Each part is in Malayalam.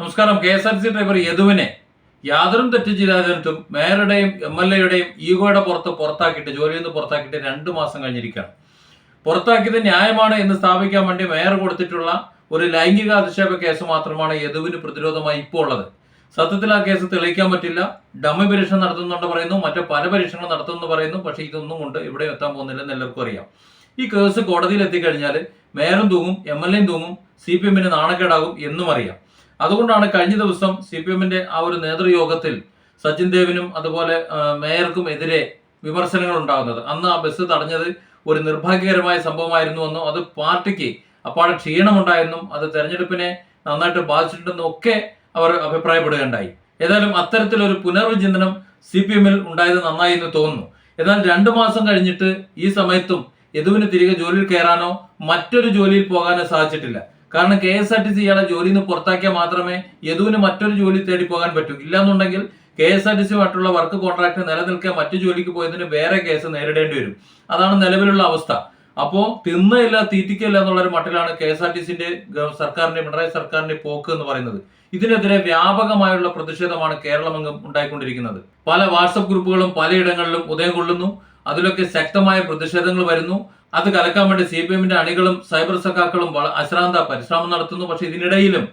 നമസ്കാരം. K S R C driver യദുവിനെ യാതൊരു തെറ്റ് ചെയ്താലും മേയറുടെയും എം എൽ എയുടെയും ഈഗോയുടെ പുറത്ത് പുറത്താക്കിയിട്ട് ജോലിയിൽ നിന്ന് പുറത്താക്കിയിട്ട് രണ്ട് മാസം കഴിഞ്ഞിരിക്കുകയാണ്. പുറത്താക്കിയത് ന്യായമാണ് എന്ന് സ്ഥാപിക്കാൻ വേണ്ടി മേയർ കൊടുത്തിട്ടുള്ള ഒരു ലൈംഗിക അധിക്ഷേപ കേസ് മാത്രമാണ് യദുവിന് പ്രതിരോധമായി ഇപ്പോൾ ഉള്ളത്. സത്യത്തിൽ ആ കേസ് തെളിയിക്കാൻ പറ്റില്ല. ഡമ്മി പരീക്ഷണം നടത്തുന്നുണ്ട് പറയുന്നു. മറ്റു പല പരീക്ഷണങ്ങൾ നടത്തുന്നു പറയുന്നു. പക്ഷേ ഇതൊന്നും കൊണ്ട് ഇവിടെ എത്താൻ പോകുന്നില്ലെന്ന് എല്ലാവർക്കും അറിയാം. ഈ കേസ് കോടതിയിൽ എത്തിക്കഴിഞ്ഞാൽ മേയറും തൂങ്ങും എം എൽ എയും തൂങ്ങും സി പി എമ്മിന് നാണക്കേടാകും എന്നും അറിയാം. അതുകൊണ്ടാണ് കഴിഞ്ഞ ദിവസം സി പി എമ്മിന്റെ ആ ഒരു നേതൃയോഗത്തിൽ സച്ചിൻ ദേവിനും അതുപോലെ മേയർക്കും എതിരെ വിമർശനങ്ങൾ ഉണ്ടാകുന്നത്. അന്ന് ആ ബസ് തടഞ്ഞത് ഒരു നിർഭാഗ്യകരമായ സംഭവമായിരുന്നു എന്നും അത് പാർട്ടിക്ക് അപ്പാടെ ക്ഷീണമുണ്ടായെന്നും അത് തെരഞ്ഞെടുപ്പിനെ നന്നായിട്ട് ബാധിച്ചിട്ടുണ്ടെന്നും ഒക്കെ അവർ അഭിപ്രായപ്പെടുകയുണ്ടായി. ഏതായാലും അത്തരത്തിലൊരു പുനർവിചിന്തനം സി പി എമ്മിൽ ഉണ്ടായത് നന്നായി എന്ന് തോന്നുന്നു. എന്നാൽ രണ്ടു മാസം കഴിഞ്ഞിട്ട് ഈ സമയത്തും യദുവിന് തിരികെ ജോലിയിൽ കയറാനോ മറ്റൊരു ജോലിയിൽ പോകാനോ സാധിച്ചിട്ടില്ല. കാരണം K S R T C ഇയാളെ ജോലിയിൽ നിന്ന് പുറത്താക്കിയാൽ മാത്രമേ യദുവിന് മറ്റൊരു ജോലി തേടി പോകാൻ പറ്റൂ. ഇല്ലാന്നുണ്ടെങ്കിൽ കെ എസ് ആർ ടി സിയുമായിട്ടുള്ള വർക്ക് കോൺട്രാക്ട് നിലനിൽക്കാൻ മറ്റു ജോലിക്ക് പോയതിന് വേറെ കേസ് നേരിടേണ്ടി വരും. അതാണ് നിലവിലുള്ള അവസ്ഥ. അപ്പോ തിന്നയില്ല തീറ്റിക്കില്ല എന്നുള്ളൊരു മട്ടിലാണ് കെ എസ് ആർ ടി സിന്റെ സർക്കാരിന്റെ പിണറായി സർക്കാരിന്റെ പോക്ക് എന്ന് പറയുന്നത്. ഇതിനെതിരെ വ്യാപകമായുള്ള പ്രതിഷേധമാണ് കേരളമെങ്ങും ഉണ്ടായിക്കൊണ്ടിരിക്കുന്നത്. പല വാട്സപ്പ് ഗ്രൂപ്പുകളും പലയിടങ്ങളിലും ഉദയം കൊള്ളുന്നു. അതിലൊക്കെ ശക്തമായ പ്രതിഷേധങ്ങൾ വരുന്നു. അത് കലക്കാൻ വേണ്ടി സി പി എമ്മിന്റെ അണികളും സൈബർ സഖാക്കളും അശ്രാന്ത പരിശ്രമം നടത്തുന്നു. പക്ഷെ ഇതിനിടയിലും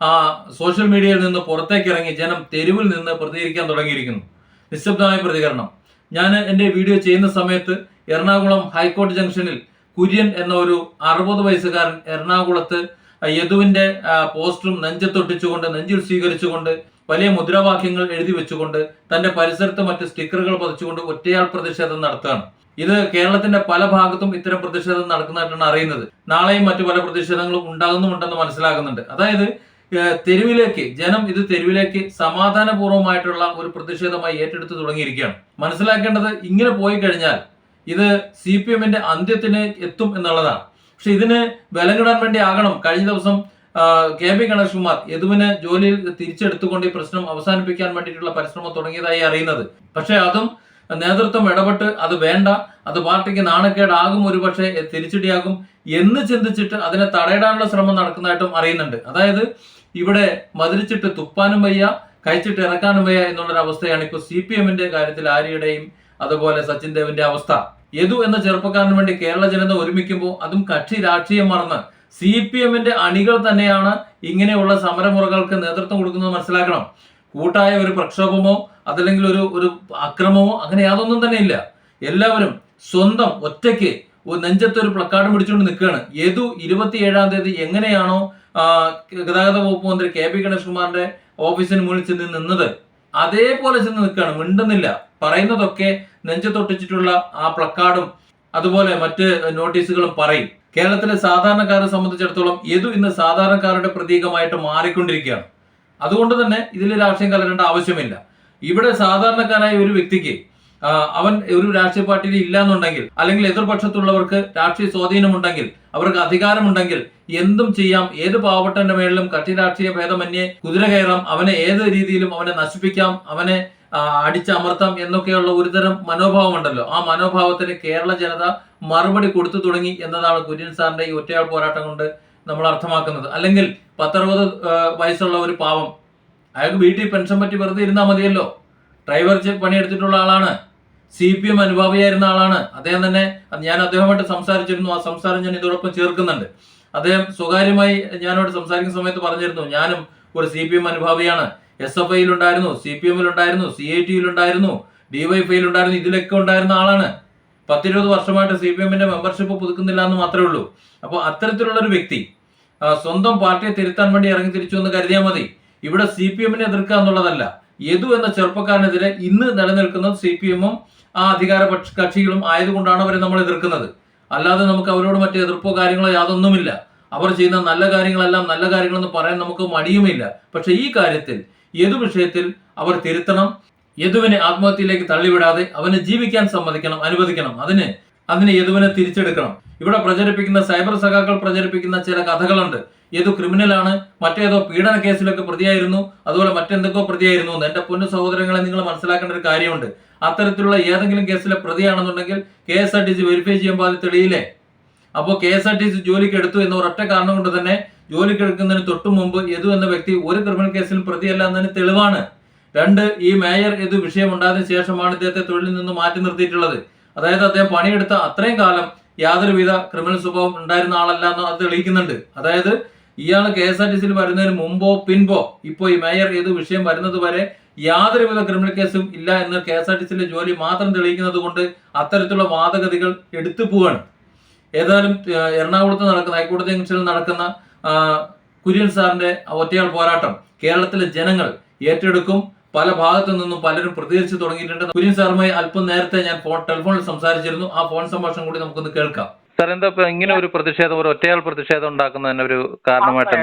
ആ സോഷ്യൽ മീഡിയയിൽ നിന്ന് പുറത്തേക്ക് ഇറങ്ങി ജനം തെരുവിൽ നിന്ന് പ്രതികരിക്കാൻ തുടങ്ങിയിരിക്കുന്നു. നിശബ്ദമായ പ്രതികരണം. ഞാൻ എന്റെ വീഡിയോ ചെയ്യുന്ന സമയത്ത് എറണാകുളം ഹൈക്കോടതി ജംഗ്ഷനിൽ കുര്യൻ എന്ന ഒരു അറുപത് വയസ്സുകാരൻ എറണാകുളത്ത് യദുവിന്റെ പോസ്റ്ററും നെഞ്ചത്തൊട്ടിച്ചുകൊണ്ട് നെഞ്ചിൽ സ്വീകരിച്ചുകൊണ്ട് വലിയ മുദ്രാവാക്യങ്ങൾ എഴുതി വെച്ചുകൊണ്ട് തന്റെ പരിസരത്ത് മറ്റ് സ്റ്റിക്കറുകൾ പതിച്ചുകൊണ്ട് ഒറ്റയാൾ പ്രതിഷേധം നടത്തുകയാണ്. ഇത് കേരളത്തിന്റെ പല ഭാഗത്തും ഇത്തരം പ്രതിഷേധം നടക്കുന്നതായിട്ടാണ് അറിയുന്നത്. നാളെയും മറ്റു പല പ്രതിഷേധങ്ങളും ഉണ്ടാകുന്നുമുണ്ടെന്ന് മനസ്സിലാകുന്നുണ്ട്. അതായത് തെരുവിലേക്ക് ജനം ഇത് തെരുവിലേക്ക് സമാധാനപൂർവമായിട്ടുള്ള ഒരു പ്രതിഷേധമായി ഏറ്റെടുത്ത് തുടങ്ങിയിരിക്കുകയാണ്. മനസ്സിലാക്കേണ്ടത് ഇങ്ങനെ പോയി കഴിഞ്ഞാൽ ഇത് സി പി എമ്മിന്റെ അന്ത്യത്തിന് എത്തും എന്നുള്ളതാണ്. പക്ഷെ ഇതിന് ബലങ്ങിടാൻ വേണ്ടി ആകണം. കഴിഞ്ഞ ദിവസം കെ പി ഗണേഷ് കുമാർ യദുവിന് ജോലിയിൽ തിരിച്ചെടുത്തുകൊണ്ട് ഈ പ്രശ്നം അവസാനിപ്പിക്കാൻ വേണ്ടിയിട്ടുള്ള പരിശ്രമം തുടങ്ങിയതായി അറിയുന്നത്. പക്ഷെ അതും നേതൃത്വം ഇടപെട്ട് അത് വേണ്ട അത് പാർട്ടിക്ക് നാണക്കേടാകും ഒരുപക്ഷെ തിരിച്ചടിയാകും എന്ന് ചിന്തിച്ചിട്ട് അതിനെ തടയിടാനുള്ള ശ്രമം നടക്കുന്നതായിട്ടും അറിയുന്നുണ്ട്. അതായത് ഇവിടെ മതിരിച്ചിട്ട് തുപ്പാനും വയ്യ കഴിച്ചിട്ട് ഇറക്കാനും വയ്യ എന്നുള്ളൊരു അവസ്ഥയാണ് ഇപ്പോൾ സി പി എമ്മിന്റെ കാര്യത്തിൽ ആര്യയുടെയും അതുപോലെ സച്ചിൻ ദേവിന്റെ അവസ്ഥ. യദു എന്ന ചെറുപ്പക്കാരന് വേണ്ടി കേരള ജനത ഒരുമിക്കുമ്പോൾ അതും കക്ഷി രാഷ്ട്രീയം മറന്ന് സി പി എമ്മിന്റെ അണികൾ തന്നെയാണ് ഇങ്ങനെയുള്ള സമരമുറകൾക്ക് നേതൃത്വം കൊടുക്കുന്നത് മനസ്സിലാക്കണം. കൂട്ടായ ഒരു പ്രക്ഷോഭമോ അതല്ലെങ്കിൽ ഒരു ഒരു അക്രമമോ അങ്ങനെ യാതൊന്നും തന്നെ ഇല്ല. എല്ലാവരും സ്വന്തം ഒറ്റയ്ക്ക് നെഞ്ചത്ത് ഒരു പ്ലക്കാർഡ് പിടിച്ചുകൊണ്ട് നിൽക്കുകയാണ്. യദു ഇരുപത്തിയേഴാം തീയതി എങ്ങനെയാണോ ഗതാഗത വകുപ്പ് മന്ത്രി കെ പി ഗണേഷ് കുമാറിന്റെ ഓഫീസിന് മുന്നിൽ ചെന്ന് നിന്നത്. അതേപോലെ ചെന്ന് നിൽക്കുകയാണ്. മിണ്ടുന്നില്ല. പറയുന്നതൊക്കെ നെഞ്ചത്തൊട്ടിച്ചിട്ടുള്ള ആ പ്ലക്കാർഡും അതുപോലെ മറ്റ് നോട്ടീസുകളും പറയും. കേരളത്തിലെ സാധാരണക്കാരെ സംബന്ധിച്ചിടത്തോളം ഏതു ഇന്ന് സാധാരണക്കാരുടെ പ്രതീകമായിട്ട് മാറിക്കൊണ്ടിരിക്കുകയാണ്. അതുകൊണ്ട് തന്നെ ഇതിൽ രാഷ്ട്രീയം കലരേണ്ട ആവശ്യമില്ല. ഇവിടെ സാധാരണക്കാരായ ഒരു വ്യക്തിക്ക് അവൻ ഒരു രാഷ്ട്രീയ പാർട്ടിയിൽ ഇല്ല എന്നുണ്ടെങ്കിൽ അല്ലെങ്കിൽ എതിർപക്ഷത്തുള്ളവർക്ക് രാഷ്ട്രീയ സ്വാധീനമുണ്ടെങ്കിൽ അവർക്ക് അധികാരമുണ്ടെങ്കിൽ എന്തും ചെയ്യാം. ഏത് പാവപ്പെട്ടന്റെ മേളിലും കക്ഷി രാഷ്ട്രീയ ഭേദമന്യേ കുതിര കയറാം. അവനെ ഏത് രീതിയിലും അവനെ നശിപ്പിക്കാം. അവനെ അടിച്ചമർത്താം എന്നൊക്കെയുള്ള ഒരുതരം മനോഭാവമുണ്ടല്ലോ. ആ മനോഭാവത്തിന് കേരള ജനത മറുപടി കൊടുത്തു തുടങ്ങി എന്നതാണ് കുര്യൻ സാറിന്റെ ഈ ഒറ്റയാൾ പോരാട്ടം കൊണ്ട് നമ്മൾ അർത്ഥമാക്കുന്നത്. അല്ലെങ്കിൽ പത്തറുപത് വയസ്സുള്ള ഒരു പാവം അയാൾക്ക് വീട്ടിൽ പെൻഷൻ പറ്റി വെറുതെ ഇരുന്നാൽ മതിയല്ലോ. ഡ്രൈവർ പണിയെടുത്തിട്ടുള്ള ആളാണ്. സി പി എം അനുഭാവിയായിരുന്ന ആളാണ്. അദ്ദേഹം തന്നെ ഞാൻ അദ്ദേഹമായിട്ട് സംസാരിച്ചിരുന്നു. ആ സംസാരം ഞാൻ ഇതോടൊപ്പം ചേർക്കുന്നുണ്ട്. അദ്ദേഹം സ്വകാര്യമായി ഞാനോട് സംസാരിക്കുന്ന സമയത്ത് പറഞ്ഞിരുന്നു ഞാനും ഒരു സി പി എം അനുഭാവിയാണ്. എസ് എഫ് ഐയിൽ ഉണ്ടായിരുന്നു സി പി എമ്മിൽ ഉണ്ടായിരുന്നു സി ഐ ടിയിൽ ഉണ്ടായിരുന്നു ഡിവൈഫൈയിൽ ഉണ്ടായിരുന്നു ഇതിലൊക്കെ ഉണ്ടായിരുന്ന ആളാണ്. പത്തിരുപത് വർഷമായിട്ട് സി പി എമ്മിന്റെ മെമ്പർഷിപ്പ് പുതുക്കുന്നില്ല എന്ന് മാത്രമേ ഉള്ളൂ. അപ്പോൾ അത്തരത്തിലുള്ള ഒരു വ്യക്തി സ്വന്തം പാർട്ടിയെ തിരുത്താൻ വേണ്ടി ഇറങ്ങി തിരിച്ചു എന്ന് കരുതിയാൽ മതി. ഇവിടെ സി പി എമ്മിനെ എതിർക്കുക എന്നുള്ളതല്ല. യദു എന്ന ചെറുപ്പക്കാരനെതിരെ ഇന്ന് നിലനിൽക്കുന്നത് സി പി എമ്മും ആ അധികാര പക്ഷ കക്ഷികളും ആയതുകൊണ്ടാണ് അവരെ നമ്മൾ എതിർക്കുന്നത്. അല്ലാതെ നമുക്ക് അവരോട് മറ്റു എതിർപ്പോ കാര്യങ്ങളോ യാതൊന്നുമില്ല. അവർ ചെയ്യുന്ന നല്ല കാര്യങ്ങളെല്ലാം നല്ല കാര്യങ്ങളെന്ന് പറയാൻ നമുക്ക് മടിയുമില്ല. പക്ഷെ ഈ കാര്യത്തിൽ യദു വിഷയത്തിൽ അവർ തിരുത്തണം. യദുവിനെ ആത്മഹത്യയിലേക്ക് തള്ളിവിടാതെ അവനെ ജീവിക്കാൻ സമ്മതിക്കണം അനുവദിക്കണം. അതിന് അതിന് യദുവിനെ തിരിച്ചെടുക്കണം. ഇവിടെ പ്രചരിപ്പിക്കുന്ന സൈബർ സഖാക്കൾ പ്രചരിപ്പിക്കുന്ന ചില കഥകളുണ്ട്. ഏതു ക്രിമിനലാണ് മറ്റേതോ പീഡന കേസിലൊക്കെ പ്രതിയായിരുന്നു അതുപോലെ മറ്റെന്തൊക്കെയോ പ്രതിയായിരുന്നു എന്ന്. എന്റെ പൊന്നു സഹോദരങ്ങളെ നിങ്ങൾ മനസ്സിലാക്കേണ്ട ഒരു കാര്യമുണ്ട്. അത്തരത്തിലുള്ള ഏതെങ്കിലും കേസിലെ പ്രതിയാണെന്നുണ്ടെങ്കിൽ K S R T C verify ചെയ്യാൻ അത് തെളിയില്ലേ? അപ്പോൾ K S R T C ജോലിക്ക് എടുത്തു എന്ന ഒരൊറ്റ കാരണം കൊണ്ട് തന്നെ ജോലിക്ക് എടുക്കുന്നതിന് തൊട്ടു മുമ്പ് യദു എന്ന വ്യക്തി ഒരു ക്രിമിനൽ കേസിലും പ്രതിയല്ല എന്നതിന് തെളിവാണ്. രണ്ട് ഈ മേയർ ഇത് വിഷയമുണ്ടായതിനു ശേഷമാണ് ഇദ്ദേഹത്തെ തൊഴിലിൽ നിന്ന് മാറ്റി നിർത്തിയിട്ടുള്ളത്. അതായത് അദ്ദേഹം പണിയെടുത്ത അത്രയും കാലം യാതൊരുവിധ ക്രിമിനൽ സ്വഭാവം ഉണ്ടായിരുന്ന ആളല്ല എന്ന് അത് തെളിയിക്കുന്നുണ്ട്. അതായത് ഇയാൾ കെ എസ് ആർ ടി സിയിൽ വരുന്നതിന് മുമ്പോ പിൻപോ ഇപ്പോൾ ഈ മേയർ ഏത് വിഷയം വരുന്നത് വരെ യാതൊരുവിധ ക്രിമിനൽ കേസും ഇല്ല എന്ന് കെ എസ് ആർ ടി സിയിലെ ജോലി മാത്രം തെളിയിക്കുന്നത് കൊണ്ട് അത്തരത്തിലുള്ള വാദഗതികൾ എടുത്തു പോവാണ്. ഏതായാലും എറണാകുളത്ത് നടക്കുന്ന ഹൈക്കോടതി ജംഗ്ഷനിൽ നടക്കുന്ന കുര്യൻ സാറിന്റെ ഒറ്റയാൾ പോരാട്ടം കേരളത്തിലെ ജനങ്ങൾ ഏറ്റെടുക്കും. പല ഭാഗത്തു നിന്നും പലരും പ്രതികരിച്ചു തുടങ്ങിയിട്ടുണ്ട്. കുര്യൻ സാറുമായി അല്പം നേരത്തെ ഞാൻ ഫോൺ ടെലിഫോണിൽ സംസാരിച്ചിരുന്നു. ആ ഫോൺ സംഭാഷണം കൂടി നമുക്കൊന്ന് കേൾക്കാം. സാർ എന്താ ഇപ്പൊ ഇങ്ങനെ ഒരു പ്രതിഷേധം ഒരു ഒറ്റയാൾ പ്രതിഷേധം ഉണ്ടാക്കുന്നതിന് ഒരു കാരണമായിട്ട്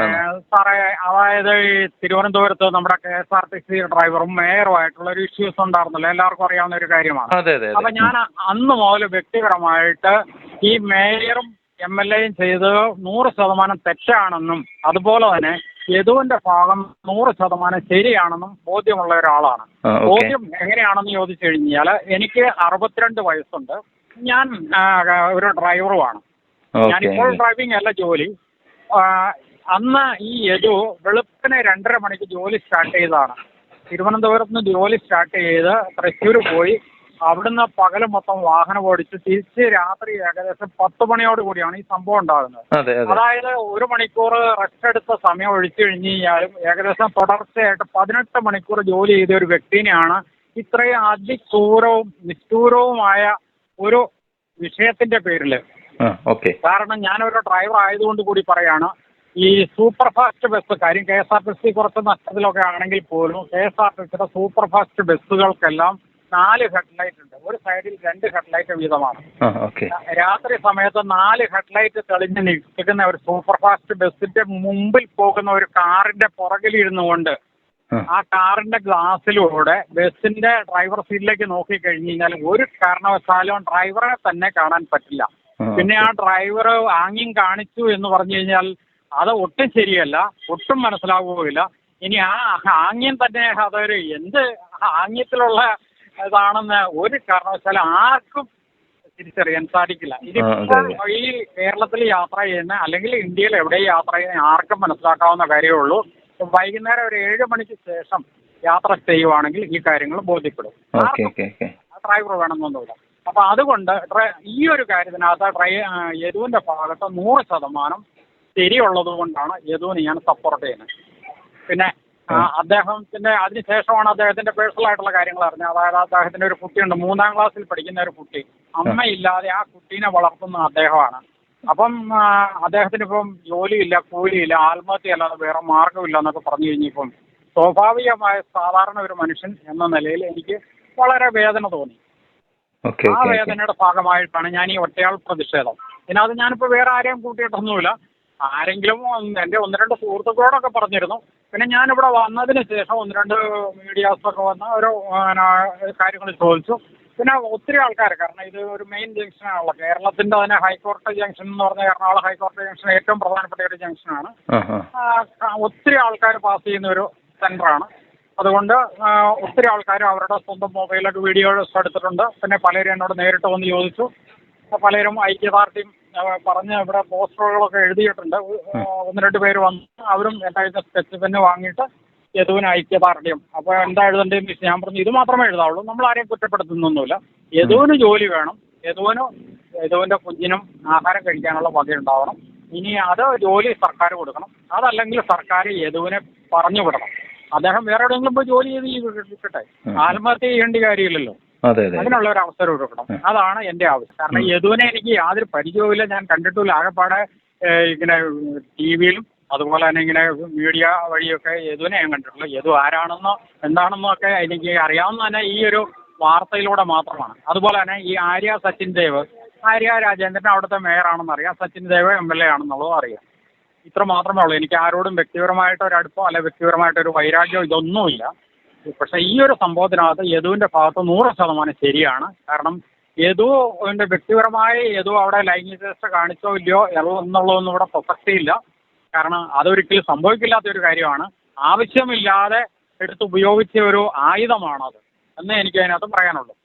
സാറേ അതായത് ഈ തിരുവനന്തപുരത്ത് നമ്മുടെ K S R T C ഡ്രൈവറും മേയറും ആയിട്ടുള്ള ഒരു ഇഷ്യൂസ് ഉണ്ടായിരുന്നല്ലോ. എല്ലാവർക്കും അറിയാവുന്ന ഒരു കാര്യമാണ്. അതെ അതെ. അപ്പൊ ഞാൻ അന്ന് മുതൽ വ്യക്തിപരമായിട്ട് ഈ മേയറും എം എൽ എയും ചെയ്തത് നൂറ് ശതമാനം തെറ്റാണെന്നും അതുപോലെ തന്നെ യദുവിന്റെ ഭാഗം നൂറ് ശതമാനം ശരിയാണെന്നും ബോധ്യമുള്ള ഒരാളാണ്. ബോധ്യം എങ്ങനെയാണെന്ന് ചോദിച്ചു കഴിഞ്ഞാൽ എനിക്ക് അറുപത്തിരണ്ട് വയസ്സുണ്ട്. ഞാൻ ഒരു ഡ്രൈവറുമാണ്. ഞാനിപ്പോൾ ഡ്രൈവിംഗ് അല്ല ജോലി. അന്ന് ഈ യദു വെളുപ്പിനെ രണ്ടര മണിക്ക് ജോലി സ്റ്റാർട്ട് ചെയ്തതാണ്. തിരുവനന്തപുരത്ത് നിന്ന് ജോലി സ്റ്റാർട്ട് ചെയ്ത് തൃശ്ശൂർ പോയി. അവിടുന്ന് പകൽ മൊത്തം വാഹനം ഓടിച്ച് തിരിച്ച് രാത്രി ഏകദേശം പത്ത് മണിയോട് കൂടിയാണ് ഈ സംഭവം ഉണ്ടാകുന്നത്. അതെ അതെ. അതായത് ഒരു മണിക്കൂർ റെസ്റ്റ് എടുത്ത സമയം ഒഴിച്ചു കഴിഞ്ഞ് കഴിഞ്ഞാലും ഏകദേശം തുടർച്ചയായിട്ട് പതിനെട്ട് മണിക്കൂർ ജോലി ചെയ്ത ഒരു വ്യക്തിനെയാണ് ഇത്രയും അതിക്രൂരവും നിഷ്ഠൂരവുമായ ഒരു വിഷയത്തിന്റെ പേരിൽ കാരണം ഞാനൊരു ഡ്രൈവർ ആയതുകൊണ്ട് കൂടി പറയാണ് ഈ സൂപ്പർ ഫാസ്റ്റ് ബസ് കാര്യം K S R T C കുറച്ച് നഷ്ടത്തിലൊക്കെ ആണെങ്കിൽ പോലും കെ എസ് ആർ ടി സിയുടെ സൂപ്പർ ഫാസ്റ്റ് ബസ്സുകൾക്കെല്ലാം നാല് ഹെഡ്ലൈറ്റ് ഉണ്ട്. ഒരു സൈഡിൽ രണ്ട് ഹെഡ്ലൈറ്റ് വീതമാണ്. ആ രാത്രി സമയത്ത് നാല് ഹെഡ്ലൈറ്റ് തെളിഞ്ഞ് നിൽക്കുന്ന ഒരു സൂപ്പർ ഫാസ്റ്റ് ബസ്സിന്റെ മുമ്പിൽ പോകുന്ന ഒരു കാറിന്റെ പുറകിലിരുന്നു കൊണ്ട് ആ. കാറിന്റെ ഗ്ലാസ്സിലൂടെ ബസ്സിന്റെ ഡ്രൈവർ സീറ്റിലേക്ക് നോക്കി കഴിഞ്ഞു കഴിഞ്ഞാൽ ഒരു കാരണവശാലും ഡ്രൈവറെ തന്നെ കാണാൻ പറ്റില്ല. പിന്നെ ആ. ഡ്രൈവർ ആംഗ്യം കാണിച്ചു എന്ന് പറഞ്ഞു കഴിഞ്ഞാൽ അത് ഒട്ടും ശരിയല്ല ഒട്ടും മനസ്സിലാവുകയില്ല. ഇനി ആ ആംഗ്യം തന്നെ അതൊരു എന്ത് ആംഗ്യത്തിലുള്ള ഇതാണെന്ന് ഒരു കാരണവശാലും ആർക്കും തിരിച്ചറിയാൻ സാധിക്കില്ല. ഇതിപ്പോ ഈ കേരളത്തിൽ യാത്ര ചെയ്യുന്ന അല്ലെങ്കിൽ ഇന്ത്യയിൽ എവിടെ യാത്ര ചെയ്യുന്ന ആർക്കും മനസ്സിലാക്കാവുന്ന കാര്യമേ ഉള്ളൂ വൈകുന്നേരം ഒരു ഏഴ് മണിക്ക് ശേഷം യാത്ര ചെയ്യുവാണെങ്കിൽ ഈ കാര്യങ്ങൾ ബോധ്യപ്പെടും. ഡ്രൈവർ വേണമെന്നൊന്നുമില്ല. അപ്പൊ അതുകൊണ്ട് ഈ ഒരു കാര്യത്തിനകത്ത് ഡ്രൈ യദുവിന്റെ ഭാഗത്ത് നൂറ് ശതമാനം ശരിയുള്ളത് കൊണ്ടാണ് യദുവിനെ ഞാൻ സപ്പോർട്ട് ചെയ്യുന്നത്. പിന്നെ ആ, അദ്ദേഹത്തിന്റെ അതിനുശേഷമാണ് അദ്ദേഹത്തിന്റെ പേഴ്സണൽ ആയിട്ടുള്ള കാര്യങ്ങൾ അറിഞ്ഞത്. അതായത് അദ്ദേഹത്തിന്റെ ഒരു കുട്ടിയുണ്ട്. മൂന്നാം ക്ലാസ്സിൽ പഠിക്കുന്ന ഒരു കുട്ടി. അമ്മയില്ലാതെ ആ കുട്ടീനെ വളർത്തുന്ന അദ്ദേഹമാണ്. അപ്പം അദ്ദേഹത്തിന് ഇപ്പം ജോലിയില്ല കൂലിയില്ല ആത്മഹത്യ അല്ലാതെ വേറെ മാർഗമില്ല എന്നൊക്കെ പറഞ്ഞു കഴിഞ്ഞപ്പം സ്വാഭാവികമായ സാധാരണ ഒരു മനുഷ്യൻ എന്ന നിലയിൽ എനിക്ക് വളരെ വേദന തോന്നി. ആ വേദനയുടെ ഭാഗമായിട്ടാണ് ഞാൻ ഈ ഒറ്റയാൾ പ്രതിഷേധം. ഇതിനകത്ത് ഞാനിപ്പോൾ വേറെ ആരെയും കൂട്ടിയിട്ടൊന്നുമില്ല. ആരെങ്കിലും എന്റെ എന്റെ ഒന്ന് രണ്ട് സുഹൃത്തുക്കളോടൊക്കെ പറഞ്ഞിരുന്നു. പിന്നെ ഞാൻ ഞാനിവിടെ വന്നതിന് ശേഷം ഒന്ന് രണ്ട് മീഡിയാസൊക്കെ വന്ന് ഓരോ കാര്യങ്ങൾ ചോദിച്ചു. പിന്നെ ഒത്തിരി ആൾക്കാർ കാരണം ഇത് ഒരു മെയിൻ ജംഗ്ഷനാണല്ലോ കേരളത്തിന്റെ തന്നെ ഹൈക്കോടതി ജംഗ്ഷൻ എന്ന് പറഞ്ഞ എറണാകുളം ഹൈക്കോടതി ജംഗ്ഷൻ ഏറ്റവും പ്രധാനപ്പെട്ട ഒരു ജംഗ്ഷനാണ് ഒത്തിരി ആൾക്കാർ പാസ് ചെയ്യുന്ന ഒരു സെന്ററാണ് അതുകൊണ്ട് ഒത്തിരി ആൾക്കാർ അവരുടെ സ്വന്തം മൊബൈലൊക്കെ വീഡിയോസ് എടുത്തിട്ടുണ്ട്. പിന്നെ പലരും എന്നോട് നേരിട്ട് വന്ന് ചോദിച്ചു. പലരും ഐക്യദാർഢ്യം പറഞ്ഞ് ഇവിടെ പോസ്റ്ററുകളൊക്കെ എഴുതിയിട്ടുണ്ട്. ഒന്ന് രണ്ട് പേര് വന്നു അവരും എന്തായാലും തന്നെ സ്കെച്ച് പെന്ന് വാങ്ങിയിട്ട് യദുവിന് ഐക്യദാർഢ്യം അപ്പോൾ എന്താ എഴുതേണ്ടതെന്ന് ചോദിച്ചു ഞാൻ പറഞ്ഞു ഇത് മാത്രമേ എഴുതാവുള്ളൂ. നമ്മൾ ആരെയും കുറ്റപ്പെടുത്തുന്നൊന്നുമില്ല. യദുവിന് ജോലി വേണം. യദുവിന് യദുവിന്റെ കുഞ്ഞിനും ആഹാരം കഴിക്കാനുള്ള വക ഉണ്ടാവണം. ഇനി അത് ജോലി സർക്കാർ കൊടുക്കണം. അതല്ലെങ്കിൽ സർക്കാർ യദുവിനെ പറഞ്ഞു വിടണം. അദ്ദേഹം വേറെ എവിടെയെങ്കിലും പോയി ജോലി ചെയ്ത് കിട്ടട്ടെ. ആത്മഹത്യ ചെയ്യേണ്ട കാര്യമില്ലല്ലോ. അതെ അതെ. അതിനുള്ള ഒരു അവസരം കൊടുക്കണം. അതാണ് എന്റെ ആവശ്യം. കാരണം. യദുവിനെ എനിക്ക് യാതൊരു പരിചയവുമില്ല. ഞാൻ കണ്ടിട്ടില്ല ആകെപ്പാടെ ഇങ്ങനെ ടി വിയിലും അതുപോലെ തന്നെ ഇങ്ങനെ മീഡിയ വഴിയൊക്കെ യദുവിനെ ഞാൻ കണ്ടിട്ടുള്ളൂ യദു ആരാണെന്നോ എന്താണെന്നോ ഒക്കെ എനിക്ക് അറിയാവുന്ന തന്നെ ഈ ഒരു വാർത്തയിലൂടെ മാത്രമാണ്. അതുപോലെ തന്നെ ഈ ആര്യ സച്ചിൻ ദേവ് ആര്യ രാജേന്ദ്രൻ അവിടുത്തെ മേയറാണെന്ന് അറിയാം. Sachin Dev M L A ആണെന്നുള്ളതും അറിയാം. ഇത്ര മാത്രമേ ഉള്ളൂ. എനിക്ക് ആരോടും വ്യക്തിപരമായിട്ട് ഒരു അടുപ്പോ അല്ലെ വ്യക്തിപരമായിട്ട് ഒരു വൈരാഗ്യമോ ഇതൊന്നുമില്ല പക്ഷെ ഈ ഒരു സംഭവത്തിനകത്ത് യദുവിന്റെ ഭാഗത്ത് നൂറ് ശതമാനം ശരിയാണ്. കാരണം യദുവിന്റെ വ്യക്തിപരമായ യദു അവിടെ ലൈംഗിക ചേഷ്ട കാണിച്ചോ ഇല്ലയോ എന്നുള്ളതൊന്നും ഇവിടെ പ്രസക്തിയില്ല. കാരണം അതൊരിക്കലും സംഭവിക്കില്ലാത്ത ഒരു കാര്യമാണ്. ആവശ്യമില്ലാതെ എടുത്ത് ഉപയോഗിച്ച ഒരു ആയുധമാണത് എന്നേ എനിക്ക് അതിനകത്ത് പറയാനുള്ളൂ.